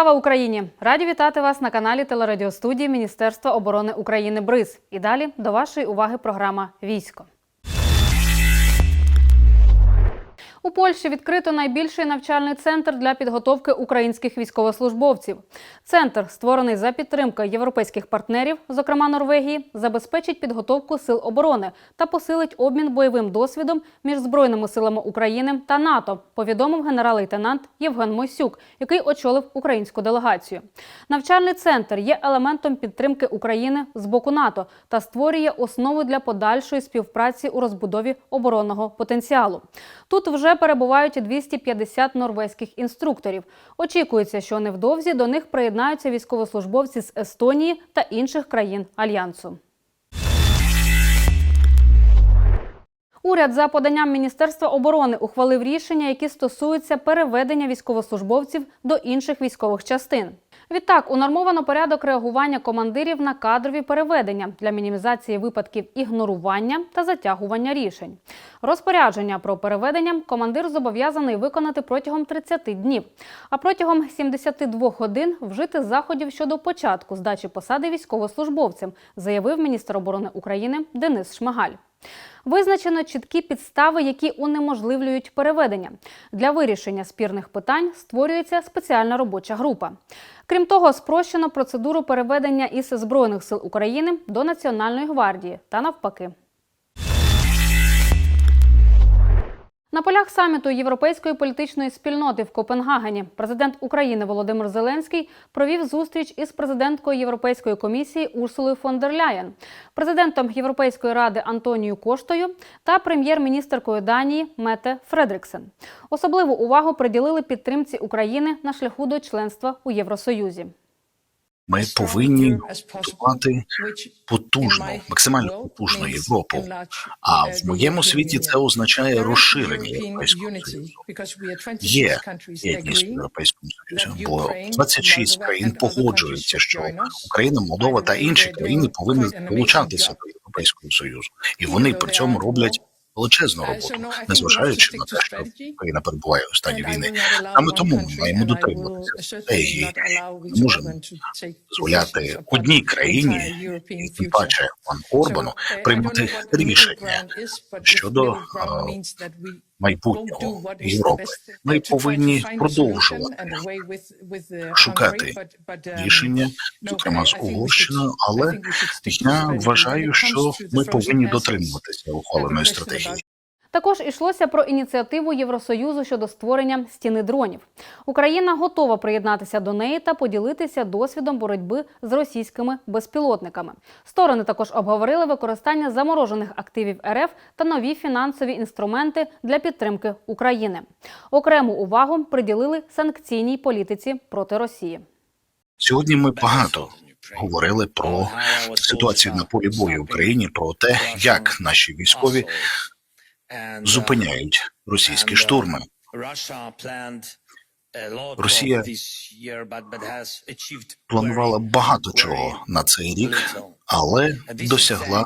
Слава Україні! Раді вітати вас на каналі телерадіостудії Міністерства оборони України БРИЗ. І далі до вашої уваги програма Військо. У Польщі відкрито найбільший навчальний центр для підготовки українських військовослужбовців. Центр, створений за підтримки європейських партнерів, зокрема Норвегії, забезпечить підготовку сил оборони та посилить обмін бойовим досвідом між збройними силами України та НАТО. Повідомив генерал-лейтенант Євген Мойсюк, який очолив українську делегацію. Навчальний центр є елементом підтримки України з боку НАТО та створює основу для подальшої співпраці у розбудові оборонного потенціалу. Тут вже перебувають 250 норвезьких інструкторів. Очікується, що невдовзі до них приєднаються військовослужбовці з Естонії та інших країн альянсу. Уряд за поданням Міністерства оборони ухвалив рішення, які стосуються переведення військовослужбовців до інших військових частин. Відтак, унормовано порядок реагування командирів на кадрові переведення для мінімізації випадків ігнорування та затягування рішень. Розпорядження про переведення командир зобов'язаний виконати протягом 30 днів, а протягом 72 годин вжити заходів щодо початку здачі посади військовослужбовцям, заявив міністр оборони України Денис Шмигаль. Визначено чіткі підстави, які унеможливлюють переведення. Для вирішення спірних питань створюється спеціальна робоча група. Крім того, спрощено процедуру переведення із Збройних сил України до Національної гвардії та навпаки. На полях саміту Європейської політичної спільноти в Копенгагені президент України Володимир Зеленський провів зустріч із президенткою Європейської комісії Урсулою фон дер Ляєн, президентом Європейської ради Антонією Коштою та прем'єр-міністеркою Данії Мете Фредриксен. Особливу увагу приділили підтримці України на шляху до членства у Євросоюзі. Ми повинні будувати потужну, максимально потужну Європу. А в моєму світі це означає розширення європейського союзу. Є єдність європейському союзі, бо 26 країн погоджуються, що Україна, Молдова та інші країни повинні долучатися до європейського союзу, і вони при цьому роблять. Величезну роботу, незважаючи на те, що Україна перебуває у стані війни. Саме тому ми маємо дотримуватися стратегії. Не можемо дозволяти одній країні, і тим паче пан Орбану, приймати рішення щодо е, майбутнього Європи. Ми повинні продовжувати шукати рішення, зокрема з Угорщиною, але я вважаю, що ми повинні дотримуватися ухваленої стратегії. Також йшлося про ініціативу Євросоюзу щодо створення стіни дронів. Україна готова приєднатися до неї та поділитися досвідом боротьби з російськими безпілотниками. Сторони також обговорили використання заморожених активів РФ та нові фінансові інструменти для підтримки України. Окрему увагу приділили санкційній політиці проти Росії. Сьогодні ми багато говорили про ситуацію на полі бою в Україні, про те, як наші військові зупиняють російські штурми. Росія планувала багато чого на цей рік, але досягла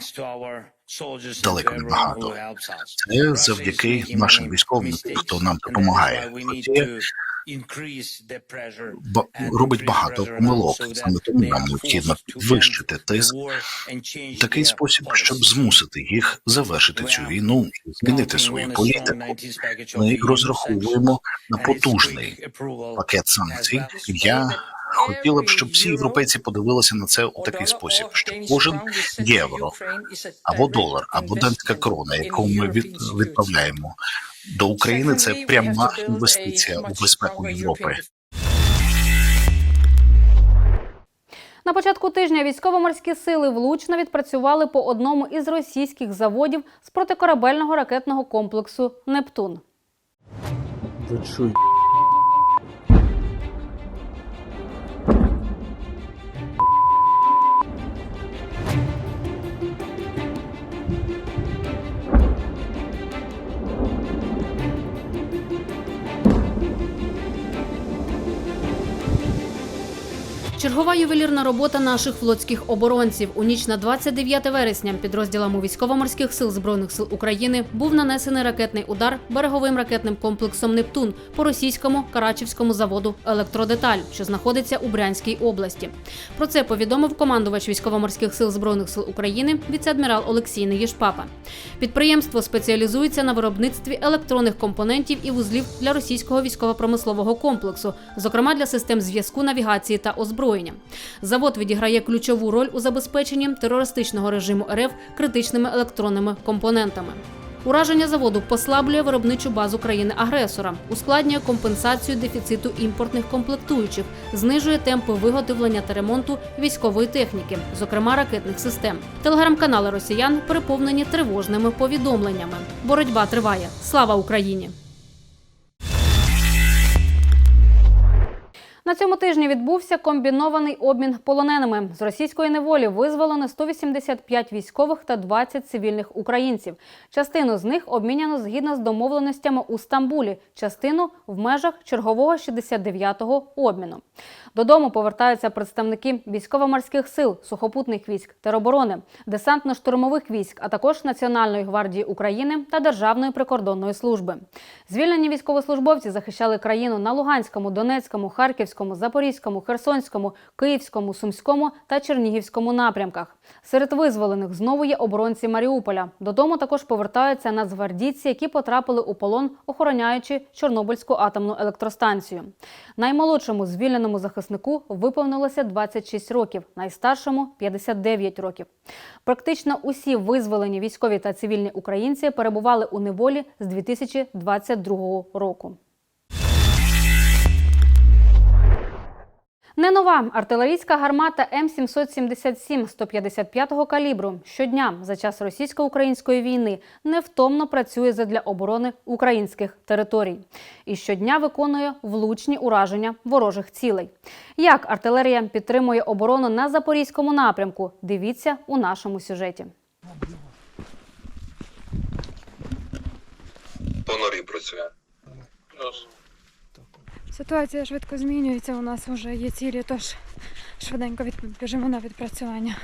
далеко не багато. Це завдяки нашим військовим, хто нам допомагає. Росія робить багато помилок. Саме тому нам необхідно підвищити тиск в такий спосіб, щоб змусити їх завершити цю війну змінити свою політику. Ми розраховуємо на потужний пакет санкцій. Я хотіла б, щоб всі європейці подивилися на це у такий спосіб, що кожен євро або долар, або данська крона, яку ми від, відправляємо до України, це пряма інвестиція у безпеку Європи. На початку тижня військово-морські сили влучно відпрацювали по одному із російських заводів з протикорабельного ракетного комплексу Нептун. Чергова ювелірна робота наших флотських оборонців. У ніч на 29 вересня підрозділами військово-морських сил збройних сил України був нанесений ракетний удар береговим ракетним комплексом Нептун по російському Карачівському заводу Електродеталь, що знаходиться у Брянській області. Про це повідомив командувач військово-морських сил збройних сил України віце-адмірал Олексій Неєшпапа. Підприємство спеціалізується на виробництві електронних компонентів і вузлів для російського військово-промислового комплексу, зокрема для систем зв'язку, навігації та озброєння. Завод відіграє ключову роль у забезпеченні терористичного режиму РФ критичними електронними компонентами. Ураження заводу послаблює виробничу базу країни-агресора, ускладнює компенсацію дефіциту імпортних комплектуючих, знижує темпи виготовлення та ремонту військової техніки, зокрема ракетних систем. Телеграм-канали росіян переповнені тривожними повідомленнями. Боротьба триває. Слава Україні! На цьому тижні відбувся комбінований обмін полоненими. З російської неволі визволено 185 військових та 20 цивільних українців. Частину з них обміняно згідно з домовленостями у Стамбулі, частину в межах чергового 69-го обміну. Додому повертаються представники військово-морських сил, сухопутних військ, тероборони, десантно-штурмових військ, а також Національної гвардії України та Державної прикордонної служби. Звільнені військовослужбовці захищали країну на Луганському, Донецькому, Харківському, Запорізькому, Херсонському, Київському, Сумському та Чернігівському напрямках. Серед визволених знову є оборонці Маріуполя. Додому також повертаються нацгвардійці, які потрапили у полон, охороняючи Чорнобильську атомну електростанцію. Наймолодшому звільненому захиснику виповнилося 26 років, найстаршому 59 років. Практично усі визволені військові та цивільні українці перебували у неволі з 2022 року. Не нова артилерійська гармата М777 155-го калібру щодня за час російсько-української війни невтомно працює задля оборони українських територій і щодня виконує влучні ураження ворожих цілей. Як артилерія підтримує оборону на запорізькому напрямку? Дивіться у нашому сюжеті. По норі працює. Ситуація швидко змінюється. У нас вже є цілі, тож швиденько біжимо на відпрацювання.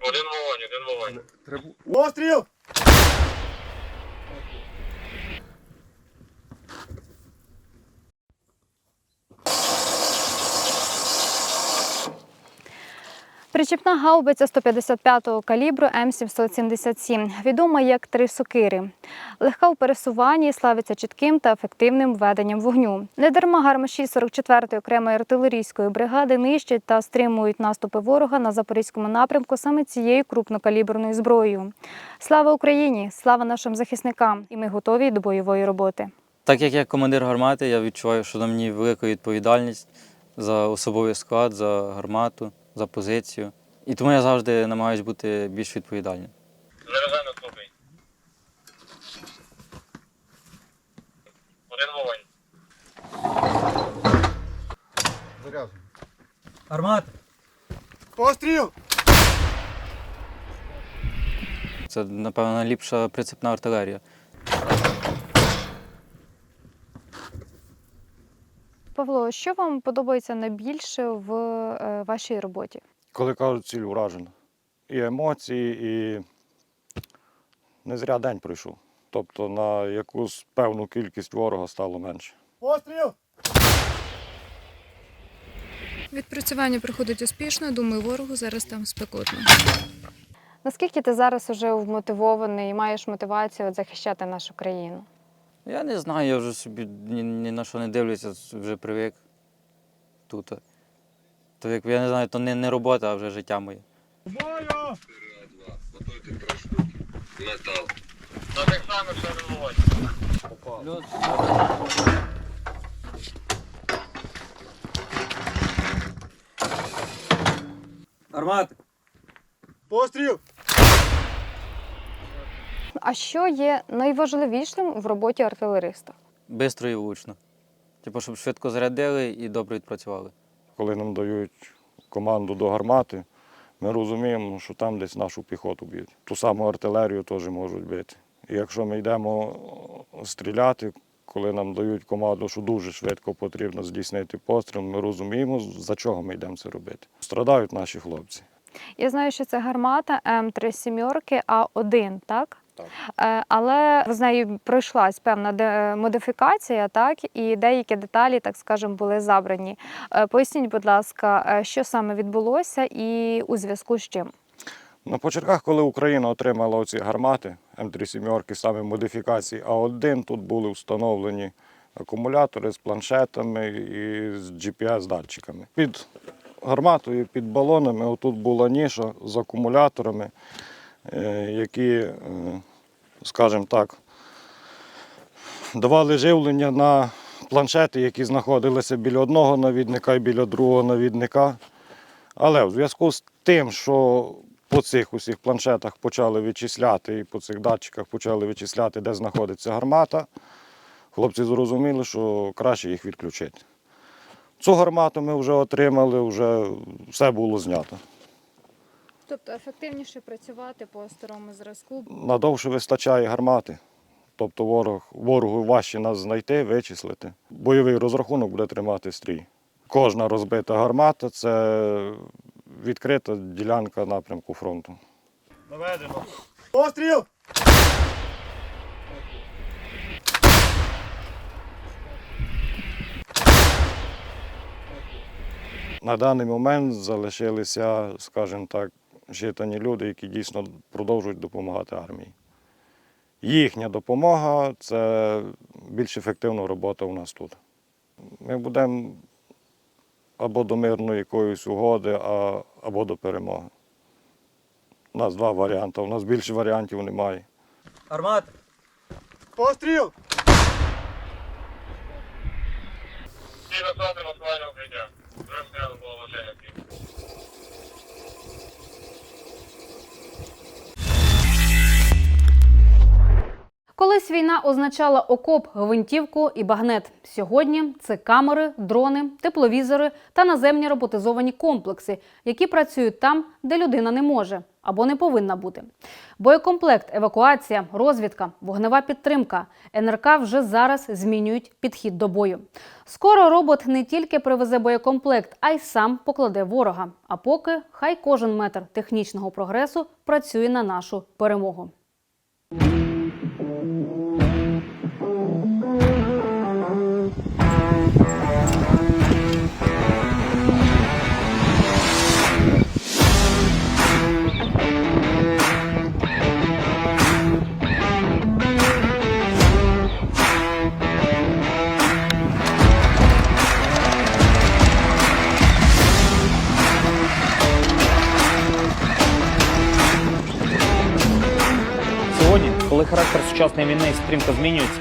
Один вогонь, один вогонь. Постріл! Причіпна гаубиця 155-го калібру М777, відома як три сокири. Легка у пересуванні славиться чітким та ефективним веденням вогню. Недарма гармаші 44-ї окремої артилерійської бригади нищать та стримують наступи ворога на запорізькому напрямку саме цією крупнокаліберною зброєю. Слава Україні! Слава нашим захисникам! І ми готові до бойової роботи. Так як я командир гармати, я відчуваю, що на мені велика відповідальність за особовий склад, за гармату, за позицію. І тому я завжди намагаюся бути більш відповідальним. Один вогонь. Заряджено. Гармата! Постріл! Це, напевно, найліпша прицепна артилерія. Павло, що вам подобається найбільше в е, вашій роботі? коли кажуть, ціль уражена. І емоції, і не зря день пройшов. Тобто на якусь певну кількість ворога стало менше. Постріл! Відпрацювання проходить успішно. Думаю, ворогу зараз там спекотно. Наскільки ти зараз уже вмотивований і маєш мотивацію захищати нашу країну? Я не знаю, я вже собі ні, ні на що не дивлюся, вже привик тут. То як я не знаю, то не, не робота, а вже життя моє. Два. Готуйте три штуки. Метал. На тих самих ще один вогонь. Постріл! А що є найважливішим в роботі артилериста? Бистро і влучно. Типу, щоб швидко зарядили і добре відпрацювали. Коли нам дають команду до гармати, ми розуміємо, що там десь нашу піхоту б'ють. Ту саму артилерію теж можуть бити. І якщо ми йдемо стріляти, коли нам дають команду, що дуже швидко потрібно здійснити постріл, ми розуміємо, за чого ми йдемо це робити. Страдають наші хлопці. Я знаю, що це гармата М3 сімерки А1, так? Так. Е, Але з нею пройшлась певна модифікація, так, і деякі деталі, так скажемо, були забрані. Е, Поясніть, будь ласка, е, що саме відбулося і у зв'язку з чим? На початках, коли Україна отримала оці гармати М3 саме модифікації А1, тут були встановлені акумулятори з планшетами і з GPS-датчиками. Під гарматою, під балонами, отут була ніша з акумуляторами, е, які, е, скажімо так, давали живлення на планшети, які знаходилися біля одного навідника і біля другого навідника. Але в зв'язку з тим, що по цих усіх планшетах почали вичисляти і по цих датчиках почали вичисляти, де знаходиться гармата, хлопці зрозуміли, що краще їх відключити. Цю гармату ми вже отримали, вже все було знято. Тобто ефективніше працювати по старому зразку. Надовше вистачає гармати. Тобто ворог, ворогу важче нас знайти, вичислити. Бойовий розрахунок буде тримати стрій. Кожна розбита гармата це відкрита ділянка напрямку фронту. Наведено. Постріл! На даний момент залишилися, скажімо так, житані люди, які дійсно продовжують допомагати армії. Їхня допомога це більш ефективна робота у нас тут. Ми будемо або до мирної якоїсь угоди, а, або до перемоги. У нас два варіанти, у нас більше варіантів немає. Армата! Постріл! Колись війна означала окоп, гвинтівку і багнет. Сьогодні це камери, дрони, тепловізори та наземні роботизовані комплекси, які працюють там, де людина не може або не повинна бути. Боєкомплект, евакуація, розвідка, вогнева підтримка. НРК вже зараз змінюють підхід до бою. Скоро робот не тільки привезе боєкомплект, а й сам покладе ворога. А поки хай кожен метр технічного прогресу працює на нашу перемогу. Сьогодні, коли характер сучасної війни стрімко змінюється,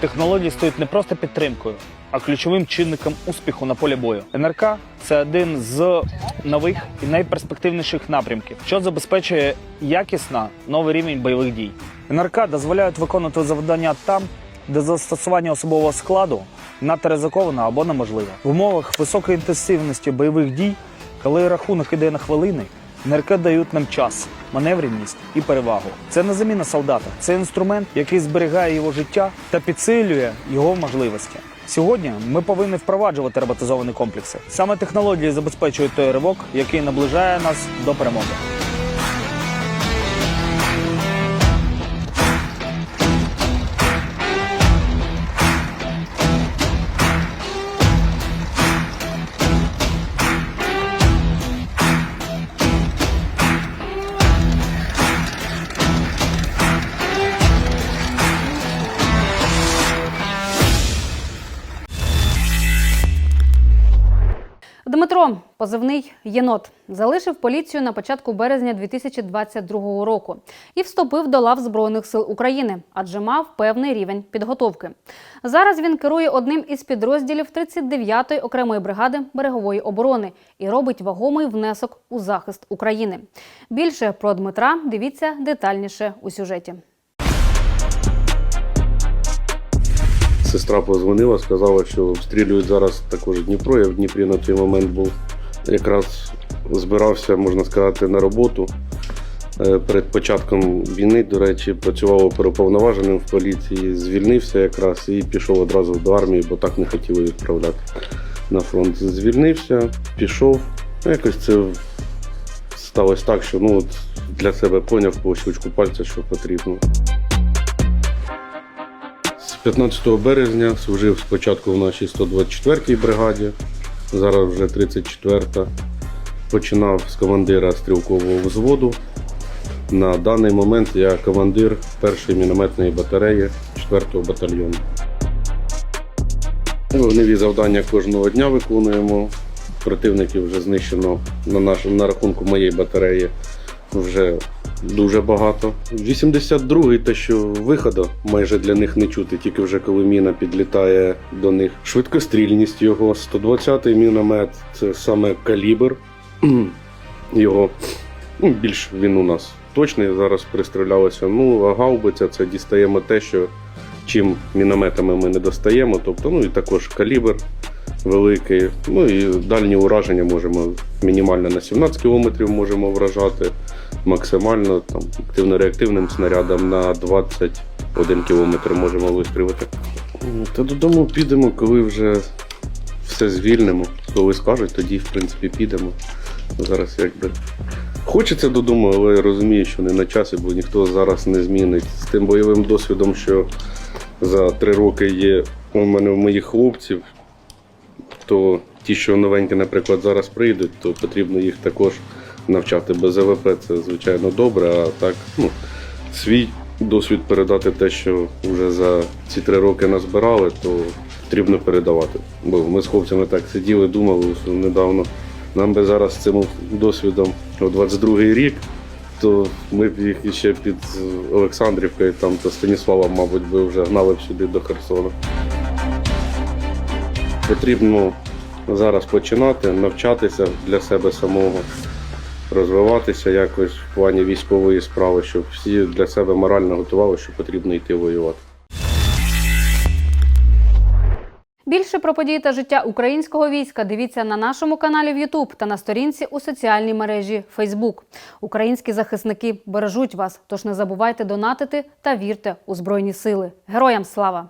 технології стають не просто підтримкою, а ключовим чинником успіху на полі бою. НРК це один з нових і найперспективніших напрямків, що забезпечує якісно новий рівень бойових дій. НРК дозволяють виконувати завдання там, де застосування особового складу надто ризиковано або неможливо. В умовах високої інтенсивності бойових дій, коли рахунок іде на хвилини, НРК дають нам час, маневреність і перевагу. Це не заміна солдата, це інструмент, який зберігає його життя та підсилює його можливості. Сьогодні ми повинні впроваджувати роботизовані комплекси. Саме технології забезпечують той ривок, який наближає нас до перемоги. Дмитро, позивний єнот, залишив поліцію на початку березня 2022 року і вступив до лав Збройних сил України, адже мав певний рівень підготовки. Зараз він керує одним із підрозділів 39-ї окремої бригади берегової оборони і робить вагомий внесок у захист України. Більше про Дмитра дивіться детальніше у сюжеті. Сестра позвонила, сказала, що обстрілюють зараз також Дніпро. Я в Дніпрі на той момент був якраз збирався, можна сказати, на роботу. Е, Перед початком війни, до речі, працював оперуповноваженим в поліції, звільнився якраз і пішов одразу до армії, бо так не хотіли відправляти на фронт. Звільнився, пішов. Ну, Якось це сталося так, що ну, от для себе поняв по щелчку пальця, що потрібно. З 15 березня служив спочатку в нашій 124-й бригаді, зараз вже 34-та. Починав з командира стрілкового взводу. На даний момент я командир першої мінометної батареї 4-го батальйону. Вогневі завдання кожного дня виконуємо. Противників вже знищено на, наш, на рахунку моєї батареї вже дуже багато. 82-й те, що виходу майже для них не чути, тільки вже коли міна підлітає до них. Швидкострільність його, 120-й міномет це саме калібр. Його ну, більш він у нас точний зараз пристрілялося. Ну, а гаубиця це дістаємо те, що чим мінометами ми не достаємо. Тобто, ну і також калібр великий. Ну і дальні ураження можемо мінімально на 17 км можемо вражати, максимально там активно-реактивним снарядом на 21 км можемо вистрілити. Та додому підемо, коли вже все звільнимо. Коли скажуть, тоді в принципі підемо. Зараз якби. Хочеться додому, але я розумію, що не на часі, бо ніхто зараз не змінить. З тим бойовим досвідом, що за три роки є у мене у моїх хлопців, то ті, що новенькі, наприклад, зараз прийдуть, то потрібно їх також навчати. Без АВП це звичайно добре, а так, ну, свій досвід передати те, що вже за ці три роки назбирали, то потрібно передавати. Бо ми з хлопцями так сиділи, думали, що недавно нам би зараз з цим досвідом у 22-й рік, то ми б їх ще під Олександрівкою, там то Станіслава, мабуть, би вже гнали б сюди до Херсона. Потрібно зараз починати, навчатися для себе самого, розвиватися якось в плані військової справи, щоб всі для себе морально готували, що потрібно йти воювати. Більше про події та життя українського війська дивіться на нашому каналі в YouTube та на сторінці у соціальній мережі Facebook. Українські захисники бережуть вас, тож не забувайте донатити та вірте у Збройні Сили. Героям слава!